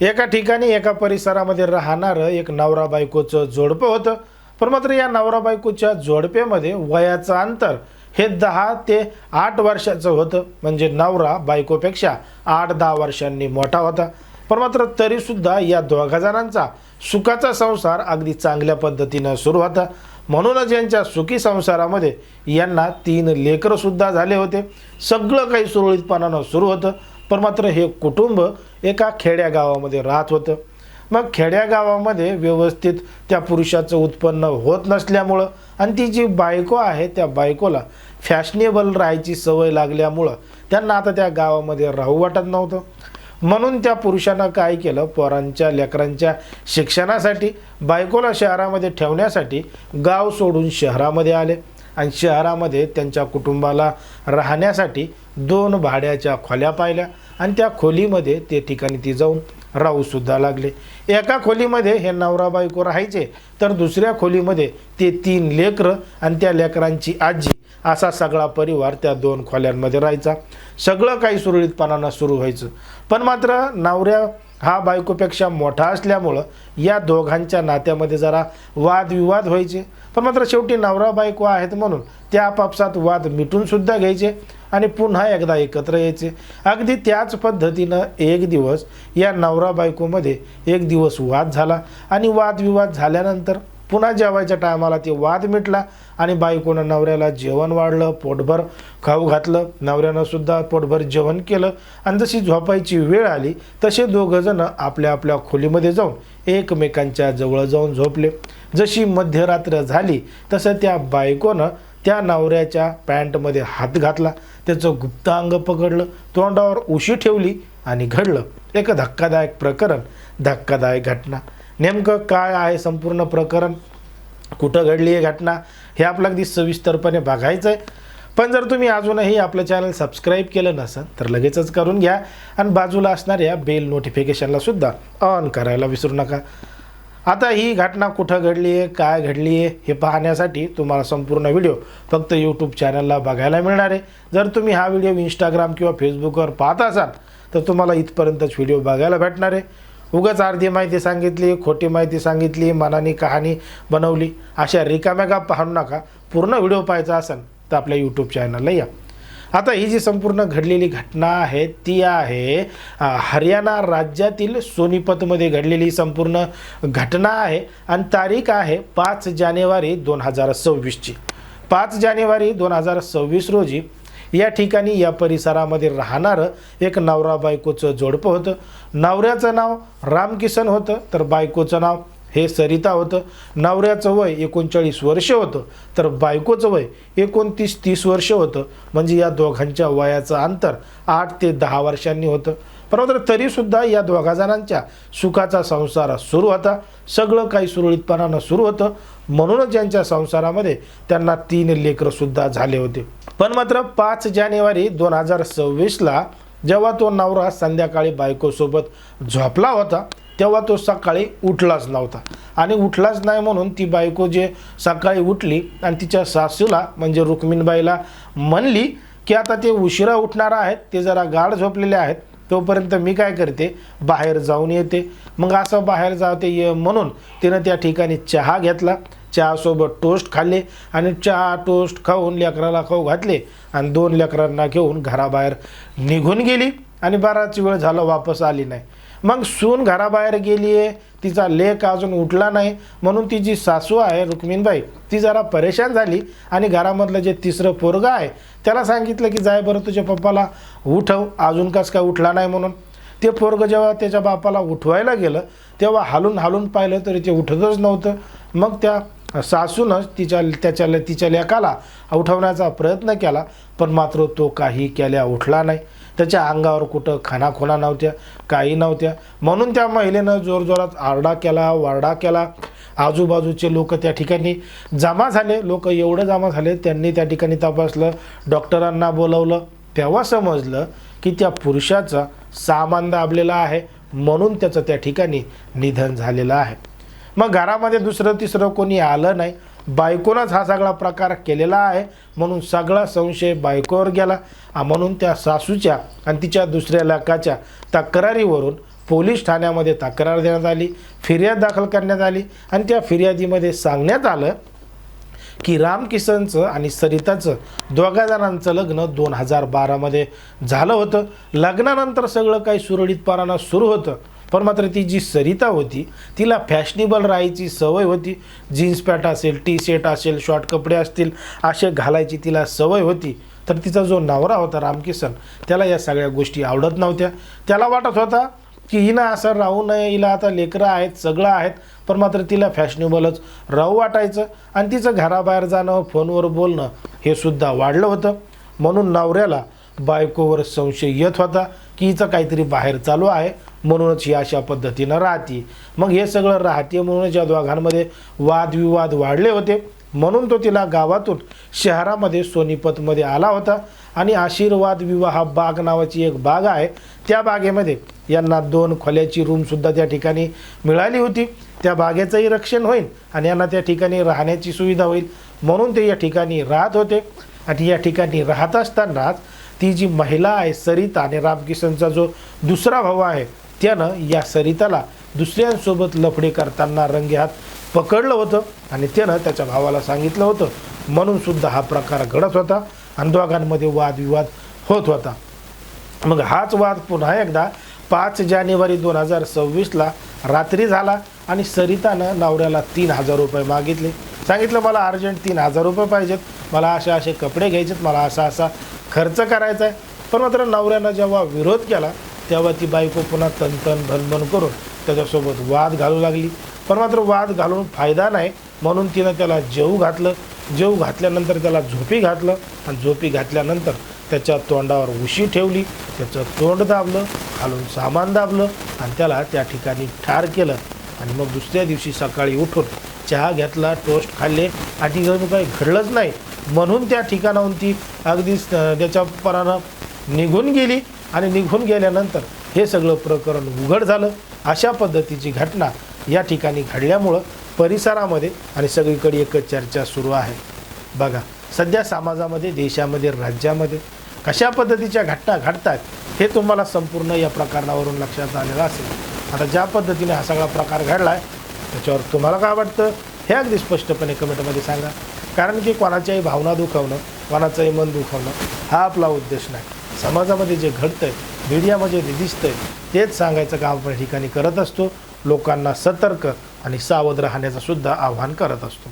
एका ठिकाणी एका परिसरामध्ये राहणारं एक नवरा बायकोचं जोडपं होतं. पण मात्र या नवरा बायकोच्या जोडपेमध्ये वयाचं अंतर हे दहा ते आठ वर्षाचं होतं. म्हणजे नवरा बायकोपेक्षा आठ दहा वर्षांनी मोठा होता. पण मात्र तरीसुद्धा या दोघा जणांचा सुखाचा संसार अगदी चांगल्या पद्धतीनं सुरू होता. म्हणूनच यांच्या सुखी संसारामध्ये यांना तीन लेकरंसुद्धा झाले होते. सगळं काही सुरळीतपणानं सुरू होतं. पण मात्र हे कुटुंब एका खेड्या गावामध्ये राहत होतं. मग खेड्या गावामध्ये व्यवस्थित त्या पुरुषाचं उत्पन्न होत नसल्यामुळं आणि ती जी बायको आहे त्या बायकोला फॅशनेबल राहायची सवय लागल्यामुळं त्यांना आता त्या गावामध्ये राहू वाटत नव्हतं. म्हणून त्या पुरुषानं काय केलं? पोरांच्या लेकरांच्या शिक्षणासाठी बायकोला शहरामध्ये ठेवण्यासाठी गाव सोडून शहरामध्ये आले आणि शहरामध्ये त्यांच्या कुटुंबाला राहण्यासाठी दोन भाड्याच्या खोल्या पाहिल्या. आणि त्या खोलीमध्ये ते ठिकाणी ती जाऊन राहूसुद्धा लागले. एका खोलीमध्ये हे नवरा बायको राहायचे तर दुसऱ्या खोलीमध्ये ते तीन लेकरं आणि त्या लेकरांची आजी असा सगळा परिवार त्या दोन खोल्यांमध्ये राहायचा. सगळं काही सुरळीतपणानं सुरू व्हायचं. पण मात्र नवऱ्या हा बायकोपेक्षा मोठा असल्यामुळं या दोघांच्या नात्यामध्ये जरा वादविवाद व्हायचे. पण मात्र शेवटी नवरा बायको आहेत म्हणून त्या आपापसात वाद मिटूनसुद्धा घ्यायचे. आणि पुन्हा एकदा एकत्र यायचे. अगदी त्याच पद्धतीनं एक दिवस या नवरा बायकोमध्ये एक दिवस वाद झाला. आणि वादविवाद झाल्यानंतर पुन्हा जेवायच्या टायमाला ते वाद मिटला आणि बायकोनं नवऱ्याला जेवण वाढलं पोटभर खाऊ घातलं. नवऱ्यानं सुद्धा पोटभर जेवण केलं. आणि जशी झोपायची वेळ आली तसे दोघंजणं आपल्या आपल्या खोलीमध्ये जाऊन एकमेकांच्या जवळ जाऊन झोपले. जशी मध्यरात्र झाली तसं त्या बायकोनं त्या नवऱ्याच्या पॅन्टमध्ये हात घातला त्याचं गुप्तांग पकडलं तोंडावर उशी ठेवली आणि घडलं एक धक्कादायक प्रकरण धक्कादायक घटना. नेमकं काय आहे संपूर्ण प्रकरण? कुठं घडली आहे घटना? हे आपलं अगदी सविस्तरपणे बघायचं आहे पण जर तुम्ही अजूनही आपलं चॅनल सबस्क्राईब केलं नसेल तर लगेचच करून घ्या. आणि बाजूला असणाऱ्या बेल नोटिफिकेशनला सुद्धा ऑन करायला विसरू नका. आता ही घटना कुठं घडली आहे काय घडली आहे हे पाहण्यासाठी तुम्हाला संपूर्ण व्हिडिओ फक्त यूट्यूब चॅनलला बघायला मिळणार आहे. जर तुम्ही हा व्हिडिओ इंस्टाग्राम किंवा फेसबुकवर पाहत असाल तर तुम्हाला इथपर्यंतच व्हिडिओ बघायला भेटणार आहे. उगाच अर्धी माहिती सांगितली खोटी माहिती सांगितली मनाने कहाणी बनवली अशा रिकाम्या का पाहू नका. पूर्ण व्हिडिओ पाहायचा असेल तर आपल्या यूट्यूब चॅनलला या. आता ही जी संपूर्ण घडलेली घटना आहे ती आहे हरियाणा राज्यातील सोनीपतमध्ये घडलेली संपूर्ण घटना आहे आणि तारीख आहे पाच जानेवारी दोन हजार सव्वीसची. पाच जानेवारी दोन हजार सव्वीस रोजी या ठिकाणी या परिसरामध्ये राहणारं एक नवरा बायकोचं जोडपं होतं. नवऱ्याचं नाव रामकिसन होतं तर बायकोचं नाव हे सरिता होतं. नवऱ्याचं वय एकोणचाळीस वर्ष होतं. तर बायकोचं वय एकोणतीस तीस वर्ष होतं. म्हणजे या दोघांच्या वयाचं अंतर आठ ते दहा वर्षांनी होतं. परंतु तरीसुद्धा या दोघा जणांच्या सुखाचा संसार सुरू होता. सगळं काही सुरळीतपणानं सुरू होतं. म्हणूनच यांच्या संसारामध्ये त्यांना तीन लेकरंसुद्धा झाले होते. पण मात्र पाच जानेवारी दोन हजार सव्वीसला जेव्हा तो नवरा संध्याकाळी बायकोसोबत झोपला होता तेव्हा तो सकाळी उठलाच नव्हता. आणि उठलाच नाही म्हणून ती बायको जे सकाळी उठली आणि तिच्या सासूला म्हणजे रुक्मिणबाईला म्हणली की आता ते उशिरा उठणार आहेत ते जरा गाढ झोपलेले आहेत तोपर्यंत मी काय करते? बाहेर जाऊन येते. मग असं बाहेर जाते ये म्हणून तिनं त्या ठिकाणी चहा घेतला. चहासोबत टोस्ट खाल्ले आणि चहा टोस्ट खाऊन लेकराला खाऊ घातले आणि दोन लेकरांना घेऊन घराबाहेर निघून गेली. आणि बराच वेळ झाला वापस आली नाही. मग सून घराबाहेर गेली आहे तिचा लेख अजून उठला नाही. म्हणून ती जी सासू आहे रुक्मिणबाई ती जरा परेशान झाली आणि घरामधलं जे तिसरं पोरगा आहे त्याला सांगितलं की जाय बरं तुझ्या पप्पाला उठव अजून कस काय उठला नाही म्हणून. ते पोरगं जेव्हा त्याच्या बापाला उठवायला गेलं तेव्हा हालून हालून पाहिलं तरी ते उठतच नव्हतं. मग त्या सासूनच तिच्या त्याच्या तिच्या लेकाला उठवण्याचा प्रयत्न केला पण मात्र तो काही केल्या उठला नाही. त्याच्या अंगावर कुठं खानाखुणा नव्हत्या काही नव्हत्या. म्हणून त्या महिलेनं जोरजोरात आरडा केला वारडा केला. आजूबाजूचे लोक त्या ठिकाणी जमा झाले. लोक एवढं जमा झाले त्यांनी त्या ठिकाणी तपासलं डॉक्टरांना बोलवलं. तेव्हा समजलं की त्या पुरुषाचा सामान दाबलेला आहे म्हणून त्याचं त्या ठिकाणी निधन झालेलं आहे. मग घरामध्ये दुसरं तिसरं कोणी आलं नाही बायकोनंच हा सगळा प्रकार केलेला आहे. म्हणून सगळा संशय बायकोवर गेला. म्हणून त्या सासूच्या आणि तिच्या दुसऱ्या लेकाच्या तक्रारीवरून पोलीस ठाण्यामध्ये तक्रार देण्यात आली फिर्याद दाखल करण्यात आली आणि त्या फिर्यादीमध्ये सांगण्यात आलं की रामकिसनचं आणि सरिताचं दोघा जणांचं लग्न दोन हजार बारामध्ये झालं होतं. लग्नानंतर सगळं काही सुरळीतपणानं सुरू होतं. पण मात्र ती जी सरिता होती तिला फॅशनेबल राहायची सवय होती. जीन्स पॅन्ट असेल टी शर्ट असेल शॉर्ट कपडे असतील असे घालायची तिला सवय होती. तर तिचा जो नवरा होता रामकिसन त्याला या सगळ्या गोष्टी आवडत नव्हत्या. त्याला वाटत होता की हिनं असं राहू नये हिला आता लेकरं आहेत सगळं आहेत पण मात्र तिला फॅशनेबलच राहू वाटायचं आणि तिचं घराबाहेर जाणं फोनवर बोलणं हे सुद्धा वाढलं होतं. म्हणून नवऱ्याला बायकोवर संशय येत होता की हिचं काहीतरी बाहेर चालू आहे. म्हणूनच ही अशा पद्धतीनं राहते. मग हे सगळं राहते म्हणूनच या दोघांमध्ये वादविवाद वाढले होते. म्हणून तो तिला गावातून शहरामध्ये सोनीपतमध्ये आला होता. आणि आशीर्वाद विवाह बाग नावाची एक बाग आहे. त्या बागेमध्ये यांना दोन खोल्याची रूमसुद्धा त्या ठिकाणी मिळाली होती. त्या बागेचंही रक्षण होईल आणि यांना त्या ठिकाणी राहण्याची सुविधा होईल म्हणून ते या ठिकाणी राहत होते. आणि या ठिकाणी राहत असतानाच ती जी महिला आहे सरिता आणि रामकिशनचा जो दुसरा भाऊ आहे त्यानं या सरिताला दुसऱ्यांसोबत लफडे करताना रंगेहात पकडलं होतं आणि त्यानं त्याच्या भावाला सांगितलं होतं. म्हणून सुद्धा हा प्रकार घडत होता आणि दोघांमध्ये वादविवाद होत होता. मग हाच वाद पुन्हा एकदा पाच जानेवारी दोन हजार सव्वीसला रात्री झाला आणि सरितानं नवऱ्याला तीन हजार रुपये मागितले. सांगितलं मला अर्जंट तीन हजार रुपये पाहिजेत. मला असे असे कपडे घ्यायचेत. मला असा असा खर्च करायचा आहे. पण मात्र नवऱ्यानं जेव्हा विरोध केला तेव्हा ती बायको पुन्हा तनतन भनभन करून त्याच्यासोबत वाद घालू लागली. पण मात्र वाद घालून फायदा नाही म्हणून तिनं त्याला जेऊ घातलं. जेऊ घातल्यानंतर त्याला झोपी घातलं आणि झोपी घातल्यानंतर त्याच्या तोंडावर उशी ठेवली. त्याचं तोंड दाबलं खालून सामान दाबलं आणि त्याला त्या ठिकाणी ठार केलं. आणि मग दुसऱ्या दिवशी सकाळी उठून चहा घेतला टोस्ट खाल्ले. आणि तिकडून काही घडलंच नाही. म्हणून त्या ठिकाणाहून ती अगदी त्याच्या परानं निघून गेली. आणि निघून गेल्यानंतर हे सगळं प्रकरण उघड झालं. अशा पद्धतीची घटना या ठिकाणी घडल्यामुळं परिसरामध्ये आणि सगळीकडे एकच चर्चा सुरू आहे. बघा सध्या समाजामध्ये देशामध्ये राज्यामध्ये कशा पद्धतीच्या घटना घडतात हे तुम्हाला संपूर्ण या प्रकरणावरून लक्षात आलेलं असेल. आता ज्या पद्धतीने हा सगळा प्रकार घडला आहे त्याच्यावर तुम्हाला काय वाटतं? हे अगदी स्पष्टपणे कमेंटमध्ये सांगा. कारण की कोणाच्याही भावना दुखावणं कोणाचंही मन दुखावणं हा आपला उद्देश नाही. समाजामध्ये जे घडतं आहे मीडियामध्ये जे दिसतं आहे तेच सांगायचं काम आपण या ठिकाणी करत असतो? लोकांना सतर्क आणि सावध राहण्याचं सुद्धा आव्हान करत असतो.